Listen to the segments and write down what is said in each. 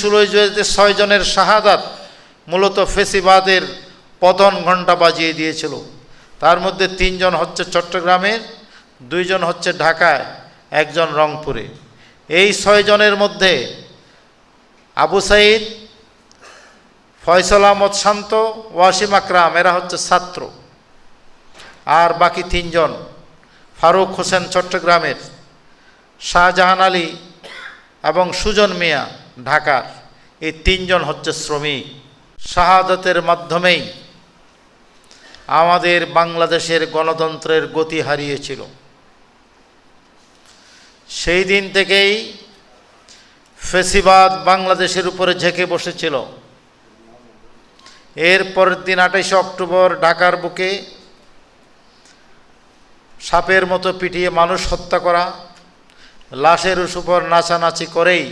ষোলোই জুয়েতে ছয়জনের শাহাদাত মূলত ফেসিবাদের পতন ঘণ্টা বাজিয়ে দিয়েছিল। তার মধ্যে তিনজন হচ্ছে চট্টগ্রামের, দুইজন হচ্ছে ঢাকায়, একজন রংপুরে। এই ছয়জনের মধ্যে আবু সাইদ, ফয়সল আহমদ শান্ত, ওয়াসিম আকরাম, এরা হচ্ছে ছাত্র। আর বাকি তিনজন ফারুক হোসেন চট্টগ্রামের, শাহজাহান আলী এবং সুজন মিয়া। ঢাকার এই তিনজন হচ্ছে শ্রমিক। শাহাদতের মাধ্যমেই আমাদের বাংলাদেশের গণতন্ত্রের গতি হারিয়েছিল। সেই দিন থেকেই ফেসিবাদ বাংলাদেশের উপরে ঝেঁকে বসেছিল। এর পরের দিন আঠাইশে অক্টোবর ঢাকার বুকে সাপের মতো পিটিয়ে মানুষ হত্যা করা, লাশের উপর নাচানাচি করেই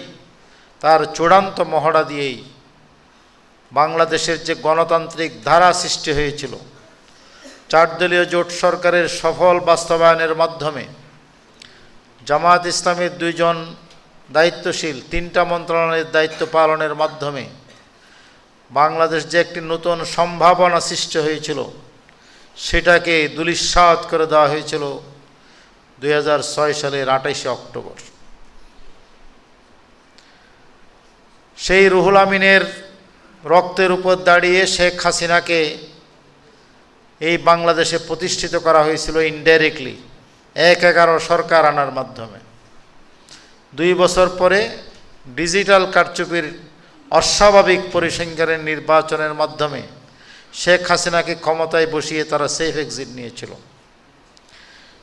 তার চূড়ান্ত মহড়া দিয়েই বাংলাদেশের যে গণতান্ত্রিক ধারা সৃষ্টি হয়েছিল, চারদলীয় জোট সরকারের সফল বাস্তবায়নের মাধ্যমে জামায়াত ইসলামের দুইজন দায়িত্বশীল, তিনটা মন্ত্রণালয়ের দায়িত্ব পালনের মাধ্যমে বাংলাদেশ যে একটি নতুন সম্ভাবনা সৃষ্টি হয়েছিল, সেটাকে দুলিশ্বাত করে দেওয়া হয়েছিল দু হাজার ছয় সালের আঠাইশে অক্টোবর। সেই রুহুল আমিনের রক্তের উপর দাঁড়িয়ে শেখ হাসিনাকে এই বাংলাদেশে প্রতিষ্ঠিত করা হয়েছিল ইনডাইরেক্টলি এক এগারো সরকার আনার মাধ্যমে। দুই বছর পরে ডিজিটাল কারচুপির অস্বাভাবিক পরিসংখ্যানের নির্বাচনের মাধ্যমে শেখ হাসিনাকে ক্ষমতায় বসিয়ে তারা সেফ এক্সিট নিয়েছিল।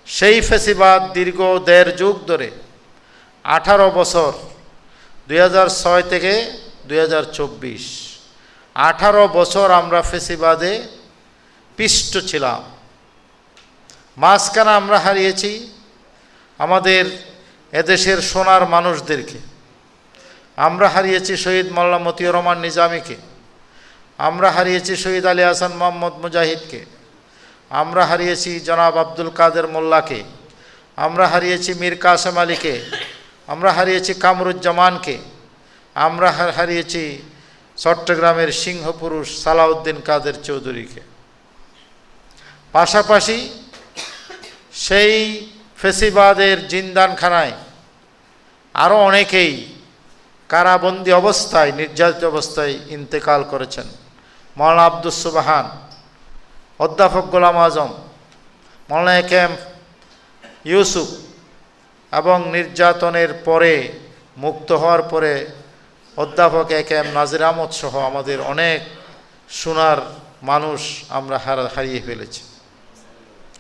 সেই ফেসিবাদ দীর্ঘ দেড় যুগ ধরে আঠারো বছর দুই হাজার ছয় থেকে দুই আঠারো বছর আমরা ফেসিবাদে পিষ্ট ছিলাম। মাঝখানে আমরা হারিয়েছি আমাদের এদেশের সোনার মানুষদেরকে। আমরা হারিয়েছি শহীদ মোল্লা মতিউর রহমান নিজামীকে। আমরা হারিয়েছি শহীদ আলী হাসান মোহাম্মদ মুজাহিদকে। আমরা হারিয়েছি জনাব আব্দুল কাদের মোল্লাকে। আমরা হারিয়েছি মীর কাসেম আলীকে। আমরা হারিয়েছি কামরুজ্জামানকে, আমরা হারিয়েছি চট্টগ্রামের সিংহপুরুষ সালাউদ্দিন কাদের চৌধুরীকে। পাশাপাশি সেই ফেসিবাদের জিন্দানখানায় আরও অনেকেই কারাবন্দি অবস্থায়, নির্যাতিত অবস্থায় ইন্তেকাল করেছেন। মৌলানা আব্দুস সুবাহান, অধ্যাপক গোলাম আজম, মৌলানা কেম ইউসুফ এবং নির্যাতনের পরে, মুক্ত হওয়ার পরে অধ্যাপক এ কে এম নাজির আহমদ সহ আমাদের অনেক সোনার মানুষ আমরা হারা, হারিয়ে ফেলেছি।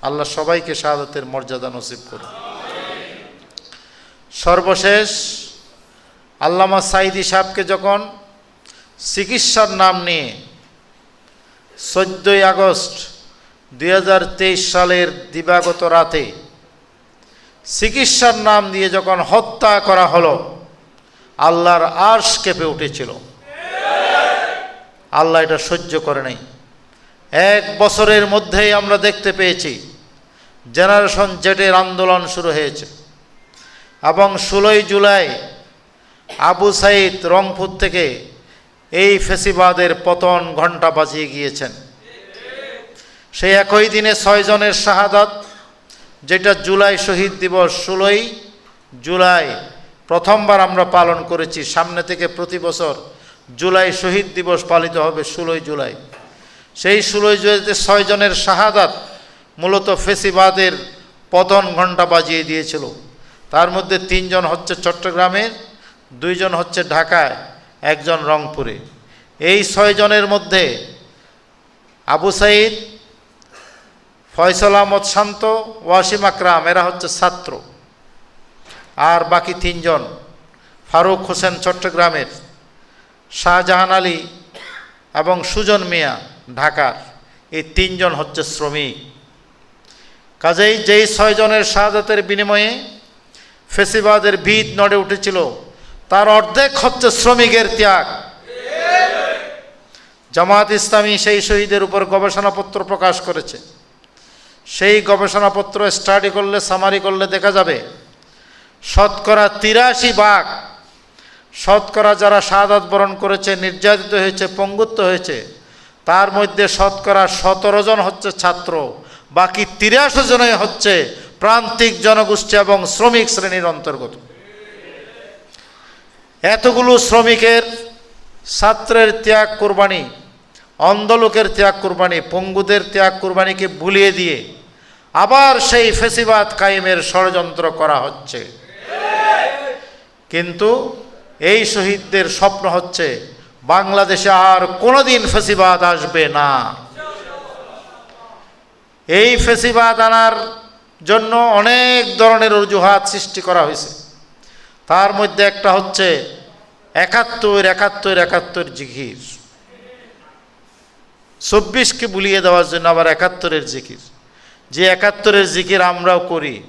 আল্লাহ সবাইকে শাহাদতের মর্যাদা নসিব করুন। সর্বশেষ, আল্লামা সাইদি সাহেবকে যখন চিকিৎসার নাম নিয়ে চোদ্দোই আগস্ট দু হাজার তেইশ সালের দিবাগত রাতে চিকিৎসার নাম দিয়ে যখন হত্যা করা হলো, আল্লাহর আর্শ কেঁপে উঠেছিল। আল্লাহ এটা সহ্য করে নাই। এক বছরের মধ্যেই আমরা দেখতে পেয়েছি, জেনারেশন জেটের আন্দোলন শুরু হয়েছে এবং ষোলোই জুলাই আবু সাইদ রংপুর থেকে এই ফেসিবাদের পতন ঘণ্টা বাজিয়ে গিয়েছেন। সেই একই দিনে ছয়জনের শাহাদাত যেটা জুলাই শহীদ দিবস ষোলোই জুলাই প্রথমবার আমরা পালন করেছি, সামনে থেকে প্রতি বছর জুলাই শহীদ দিবস পালিত হবে ষোলোই জুলাই। সেই ষোলোই জুলাইতে ছয়জনের শাহাদাত মূলত ফেসিবাদের পতন ঘণ্টা বাজিয়ে দিয়েছিল। তার মধ্যে তিনজন হচ্ছে চট্টগ্রামের, দুইজন হচ্ছে ঢাকায়, একজন রংপুরে। এই ছয়জনের মধ্যে আবু সাইদ ফয়সল আহমদ শান্ত ওয়াসিম আকরাম, এরা হচ্ছে ছাত্র। আর বাকি তিনজন, ফারুক হোসেন চট্টগ্রামের, শাহজাহান আলী এবং সুজন মিয়া, ঢাকার। এই তিনজন হচ্ছে শ্রমিক। কাজেই যেই ছয়জনের শাহাদাতের বিনিময়ে ফেসিবাদের ভিত নড়ে উঠেছিল, তার অর্ধেক হচ্ছে শ্রমিকের ত্যাগ। জামাত ইসলামী সেই শহীদের উপর গবেষণাপত্র প্রকাশ করেছে। সেই গবেষণাপত্র স্টাডি করলে সামারি করলে দেখা যাবে, শতকরা তিরাশি বাঘ শতকরা যারা শাহাদাত বরণ করেছে, নির্যাতিত হয়েছে, পঙ্গুত্ব হয়েছে, তার মধ্যে শতকরা সতেরো জন হচ্ছে ছাত্র, বাকি তিরাশি জনই হচ্ছে প্রান্তিক জনগোষ্ঠী এবং শ্রমিক শ্রেণির অন্তর্গত। এতগুলো শ্রমিকের ছাত্রের ত্যাগ, কোরবানি অন্ধলোকের ত্যাগ কোরবানি, পঙ্গুদের ত্যাগ কোরবানিকে ভুলিয়ে দিয়ে আবার সেই ফেসিবাদ কায়েমের ষড়যন্ত্র করা হচ্ছে। কিন্তু এই শহীদদের স্বপ্ন হচ্ছে, বাংলাদেশে আর কোনোদিন ফেসিবাদ আসবে না। এই ফেসিবাদ আনার জন্য অনেক ধরনের অজুহাত সৃষ্টি করা হয়েছে। তার মধ্যে একটা হচ্ছে একাত্তর একাত্তর একাত্তর জিকির। চব্বিশকে বুলিয়ে দেওয়ার জন্য আবার একাত্তরের জিকির। যে একাত্তরের জিকির আমরাও করি।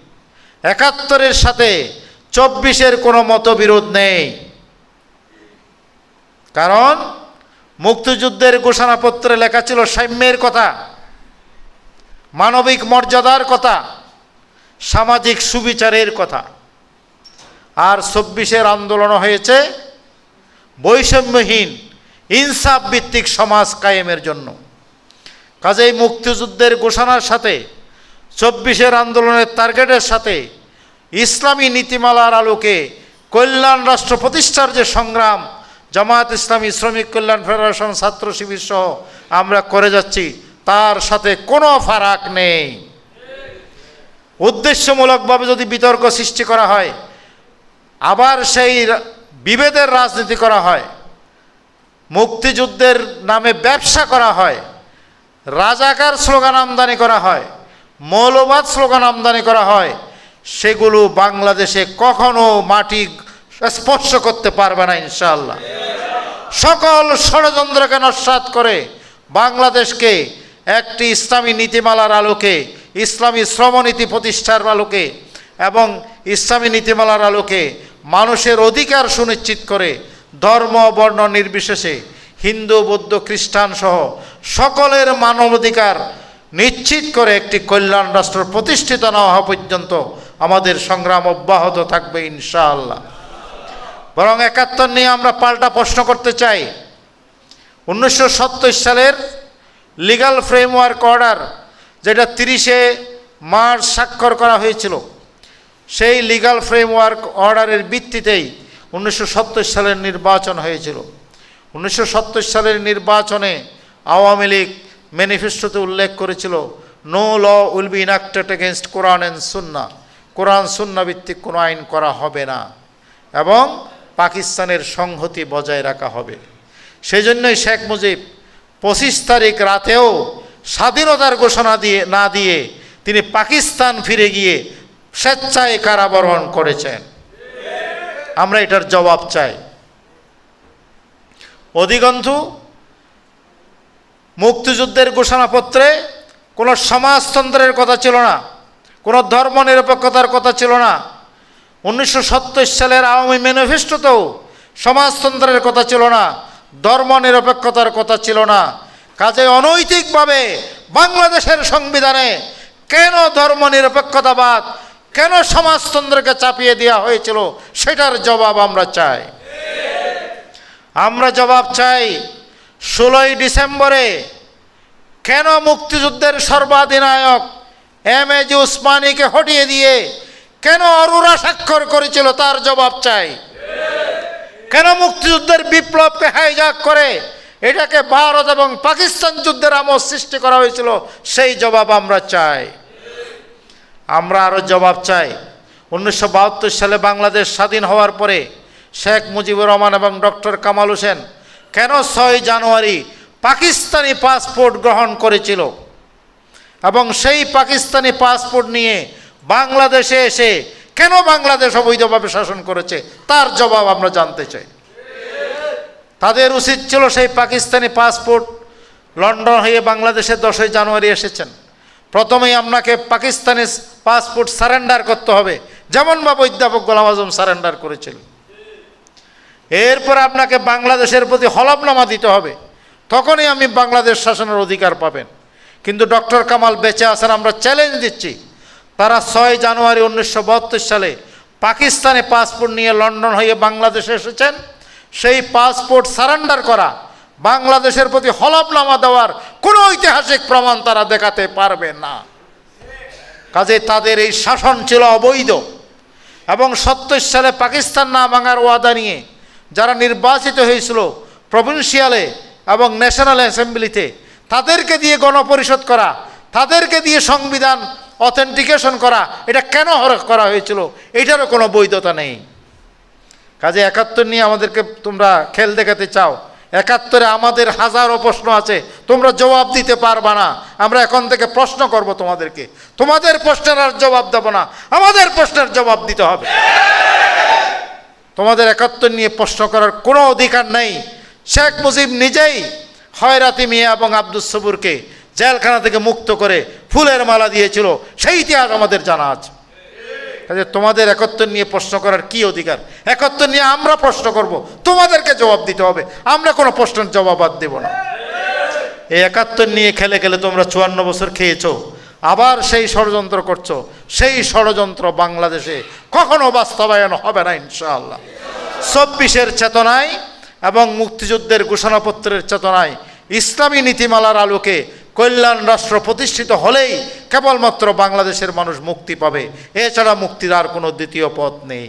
একাত্তরের সাথে চব্বিশের কোনো মতবিরোধ নেই। কারণ মুক্তিযুদ্ধের ঘোষণাপত্রে লেখা ছিল সাম্যের কথা, মানবিক মর্যাদার কথা, সামাজিক সুবিচারের কথা। আর চব্বিশের আন্দোলন হয়েছে বৈষম্যহীন ইনসাফ ভিত্তিক সমাজ কায়েমের জন্য। কাজেই মুক্তিযুদ্ধের ঘোষণার সাথে, চব্বিশের আন্দোলনের টার্গেটের সাথে, ইসলামী নীতিমালার আলোকে কল্যাণ রাষ্ট্র প্রতিষ্ঠার যে সংগ্রাম, জামায়াত ইসলামী শ্রমিক কল্যাণ ফেডারেশন ছাত্র শিবির সহ আমরা করে যাচ্ছি, তার সাথে কোনো ফারাক নেই। উদ্দেশ্যমূলকভাবে যদি বিতর্ক সৃষ্টি করা হয়, আবার সেই বিভেদের রাজনীতি করা হয় মুক্তিযুদ্ধের নামে ব্যবসা করা হয়, রাজাকার স্লোগান আমদানি করা হয়, মৌলবাদ স্লোগান আমদানি করা হয়, সেগুলো বাংলাদেশে কখনো মাটি স্পর্শ করতে পারবে না ইনশাআল্লাহ। সকল ষড়যন্ত্রকে নস্বাত করে বাংলাদেশকে একটি ইসলামী নীতিমালার আলোকে, ইসলামী শ্রমনীতি প্রতিষ্ঠার আলোকে এবং ইসলামী নীতিমালার আলোকে মানুষের অধিকার সুনিশ্চিত করে ধর্ম, বর্ণ নির্বিশেষে হিন্দু, বৌদ্ধ, খ্রিস্টান সহ সকলের মানবাধিকার নিশ্চিত করে একটি কল্যাণ রাষ্ট্র প্রতিষ্ঠিত না হওয়া পর্যন্ত আমাদের সংগ্রাম অব্যাহত থাকবে ইনশাআল্লাহ। বরং একাত্তর নিয়ে আমরা পাল্টা প্রশ্ন করতে চাই। উনিশশো সত্তর সালের লিগাল ফ্রেমওয়ার্ক অর্ডার যেটা তিরিশে মার্চ স্বাক্ষর করা হয়েছিল, সেই লিগাল ফ্রেমওয়ার্ক অর্ডারের ভিত্তিতেই উনিশশো সত্তর সালের নির্বাচন হয়েছিল। উনিশশো সত্তর সালের নির্বাচনে আওয়ামী লীগ ম্যানিফেস্টোতে উল্লেখ করেছিল no law will be enacted against Quran and Sunnah Quran, Sunnah ভিত্তিক কোনো আইন করা হবে না এবং পাকিস্তানের সংহতি বজায় রাখা হবে। সেই জন্যই শেখ মুজিব পঁচিশ তারিখ রাতেও স্বাধীনতার ঘোষণা দিয়ে, না দিয়ে তিনি পাকিস্তান ফিরে গিয়ে স্বেচ্ছায় কারাবরণ করেছেন। আমরা এটার জবাব চাই। অধিকন্তু মুক্তিযুদ্ধের ঘোষণাপত্রে কোনো সমাজতন্ত্রের কথা ছিল না, কোনো ধর্ম নিরপেক্ষতার কথা ছিল না। উনিশশো সত্তর সালের আওয়ামী ম্যানিফেস্টোতেও সমাজতন্ত্রের কথা ছিল না ধর্ম নিরপেক্ষতার কথা ছিল না। কাজে অনৈতিকভাবে বাংলাদেশের সংবিধানে কেন ধর্ম নিরপেক্ষতাবাদ কেন সমাজতন্ত্রকে চাপিয়ে দেওয়া হয়েছিল? সেটার জবাব আমরা চাই। আমরা জবাব চাই, ষোলোই ডিসেম্বরে কেন মুক্তিযুদ্ধের সর্বাধিনায়ক এম এ জি উসমানীকে হটিয়ে দিয়ে কেন অরুরা স্বাক্ষর করেছিল? তার জবাব চাই। কেন মুক্তিযুদ্ধের বিপ্লবকে হাইজাক করে এটাকে ভারত এবং পাকিস্তান যুদ্ধের আমল সৃষ্টি করা হয়েছিল? সেই জবাব আমরা চাই। আমরা আরও জবাব চাই। উনিশশো বাহাত্তর সালে বাংলাদেশ স্বাধীন হওয়ার পরে শেখ মুজিবুর রহমান এবং ডক্টর কামাল হোসেন কেন ছয় জানুয়ারি পাকিস্তানি পাসপোর্ট গ্রহণ করেছিল? এবং সেই পাকিস্তানি পাসপোর্ট নিয়ে বাংলাদেশে এসে কেন বাংলাদেশ অবৈধভাবে শাসন করেছে? তার জবাব আমরা জানতে চাই। তাদের উচিত ছিল সেই পাকিস্তানি পাসপোর্ট লন্ডন হয়ে বাংলাদেশে দশই জানুয়ারি এসেছেন। প্রথমেই আপনাকে পাকিস্তানি পাসপোর্ট সারেন্ডার করতে হবে। যেমন যেমনভাবে অধ্যাপক গোলাম আজম সারেন্ডার করেছিলেন। এরপর আপনাকে বাংলাদেশের প্রতি হলফনামা দিতে হবে। তখনই আমি বাংলাদেশ শাসনের অধিকার পাবেন। কিন্তু ডক্টর কামাল বেঁচে আছেন, আমরা চ্যালেঞ্জ দিচ্ছি। তারা ছয় জানুয়ারি উনিশশো বাহাত্তর সালে পাকিস্তানে পাসপোর্ট নিয়ে লন্ডন হয়ে বাংলাদেশে এসেছেন। সেই পাসপোর্ট সারেন্ডার করা বাংলাদেশের প্রতি হলফনামা দেওয়ার কোনো ঐতিহাসিক প্রমাণ তারা দেখাতে পারবে না। কাজে তাদের এই শাসন ছিল অবৈধ এবং সত্তর সালে পাকিস্তান না ভাঙার ওয়াদা নিয়ে যারা নির্বাচিত হয়েছিল প্রভিন্সিয়ালে এবং ন্যাশনাল অ্যাসেম্বলিতে, তাদেরকে দিয়ে গণপরিষদ করা, তাদেরকে দিয়ে সংবিধান অথেন্টিকেশন করা, এটা কেন করা হয়েছিল, এটারও কোনো বৈধতা নেই। কাজে একাত্তর নিয়ে আমাদেরকে তোমরা খেল দেখাতে চাও একাত্তরে আমাদের হাজারো প্রশ্ন আছে, তোমরা জবাব দিতে পারবা না। আমরা এখন থেকে প্রশ্ন করব তোমাদেরকে। তোমাদের প্রশ্নের আর জবাব দেবো না, আমাদের প্রশ্নের জবাব দিতে হবে। তোমাদের একাত্তর নিয়ে প্রশ্ন করার কোনো অধিকার নেই। শেখ মুজিব নিজেই হয়রাতি মিয়া এবং আব্দুল সবুরকে জেলখানা থেকে মুক্ত করে ফুলের মালা দিয়েছিল সেই ইতিহাস আমাদের জানা আছে। কাজে তোমাদের একত্র নিয়ে প্রশ্ন করার কি অধিকার? একত্র নিয়ে আমরা প্রশ্ন করব, তোমাদেরকে জবাব দিতে হবে। আমরা কোনো প্রশ্নের জবাব আর দেব না। এই একাত্তর নিয়ে খেলে খেলে তোমরা চুয়ান্ন বছর খেয়েছো, আবার সেই ষড়যন্ত্র করছ। সেই ষড়যন্ত্র বাংলাদেশে কখনো বাস্তবায়ন হবে না, ইনশাআল্লাহ। চব্বিশের চেতনায় এবং মুক্তিযুদ্ধের ঘোষণাপত্রের চেতনায় ইসলামী নীতিমালার আলোকে কল্যাণ রাষ্ট্র প্রতিষ্ঠিত হলেই কেবলমাত্র বাংলাদেশের মানুষ মুক্তি পাবে। এছাড়া মুক্তির আর কোনো দ্বিতীয় পথ নেই।